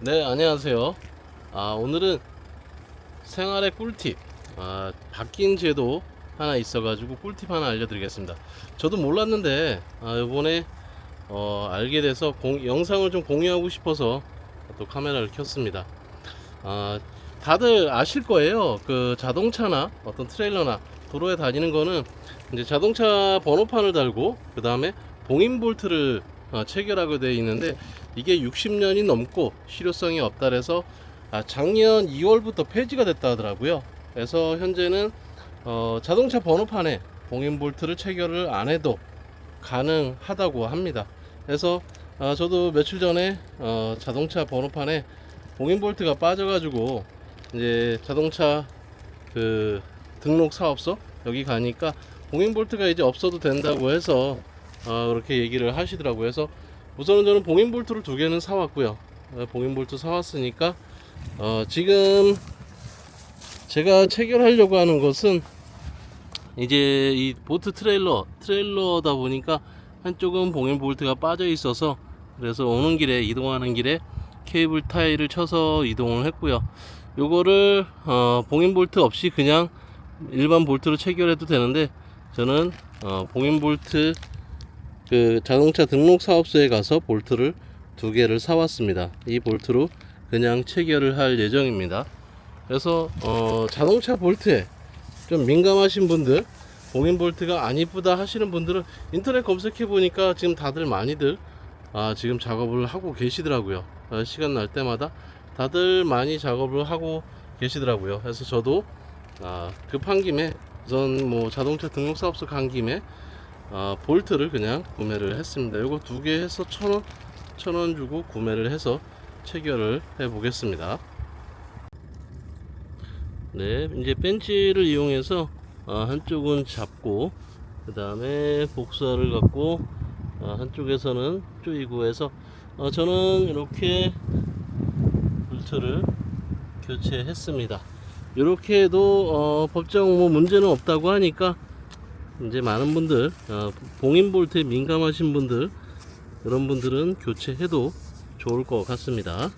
네, 안녕하세요. 아, 오늘은 생활의 꿀팁. 아, 바뀐 제도 하나 있어 가지고 꿀팁 하나 알려드리겠습니다. 저도 몰랐는데, 아, 요번에, 어, 알게 돼서 공- 영상을 좀 공유하고 싶어서 또 카메라를 켰습니다. 아, 다들 아실 거예요. 그 자동차나 어떤 트레일러나 도로에 다니는 거는 이제 자동차 번호판을 달고, 그 다음에 봉인 볼트를 어, 체결하게 되어 있는데, 이게 60년이 넘고 실효성이 없다 그래서 아, 작년 2월부터 폐지가 됐다 하더라고요. 그래서 현재는 어, 자동차 번호판에 봉인 볼트를 체결을 안 해도 가능하다고 합니다. 그래서 어, 저도 며칠 전에 어, 자동차 번호판에 봉인 볼트가 빠져가지고 이제 자동차 그 등록 사업소 여기 가니까 봉인 볼트가 이제 없어도 된다고 해서 어, 그렇게 얘기를 하시더라고요. 그래서 우선은 저는 봉인 볼트를 두 개는 사왔고요. 어, 봉인 볼트 사왔으니까 어, 지금 제가 체결하려고 하는 것은 이제 이 보트 트레일러 트레일러다 보니까 한쪽은 봉인 볼트가 빠져 있어서 그래서 오는 길에 이동하는 길에 케이블 타이를 쳐서 이동을 했고요. 요거를 어, 봉인 볼트 없이 그냥 일반 볼트로 체결해도 되는데 저는 어, 봉인 볼트 그 자동차 등록 사업소에 가서 볼트를 두 개를 사왔습니다. 이 볼트로 그냥 체결을 할 예정입니다. 그래서 어, 자동차 볼트에 좀 민감하신 분들 봉인 볼트가 안 이쁘다 하시는 분들은 인터넷 검색해 보니까 지금 다들 많이들 아, 지금 작업을 하고 계시더라고요. 아, 시간 날 때마다 다들 많이 작업을 하고 계시더라고요. 그래서 저도 아, 급한 김에 우선 뭐 자동차 등록 사업소 간 김에 아, 볼트를 그냥 구매를 했습니다. 요거 두 개 해서 천 원, 천 원 주고 구매를 해서 체결을 해 보겠습니다. 네, 이제 벤치를 이용해서 아, 한쪽은 잡고 그 다음에 복사를 갖고 아, 한쪽에서는 조이고 해서 어, 저는 이렇게 볼트를 교체했습니다. 이렇게 해도 어, 법적 뭐 문제는 없다고 하니까 이제 많은 분들 어, 봉인 볼트에 민감하신 분들 그런 분들은 교체해도 좋을 것 같습니다.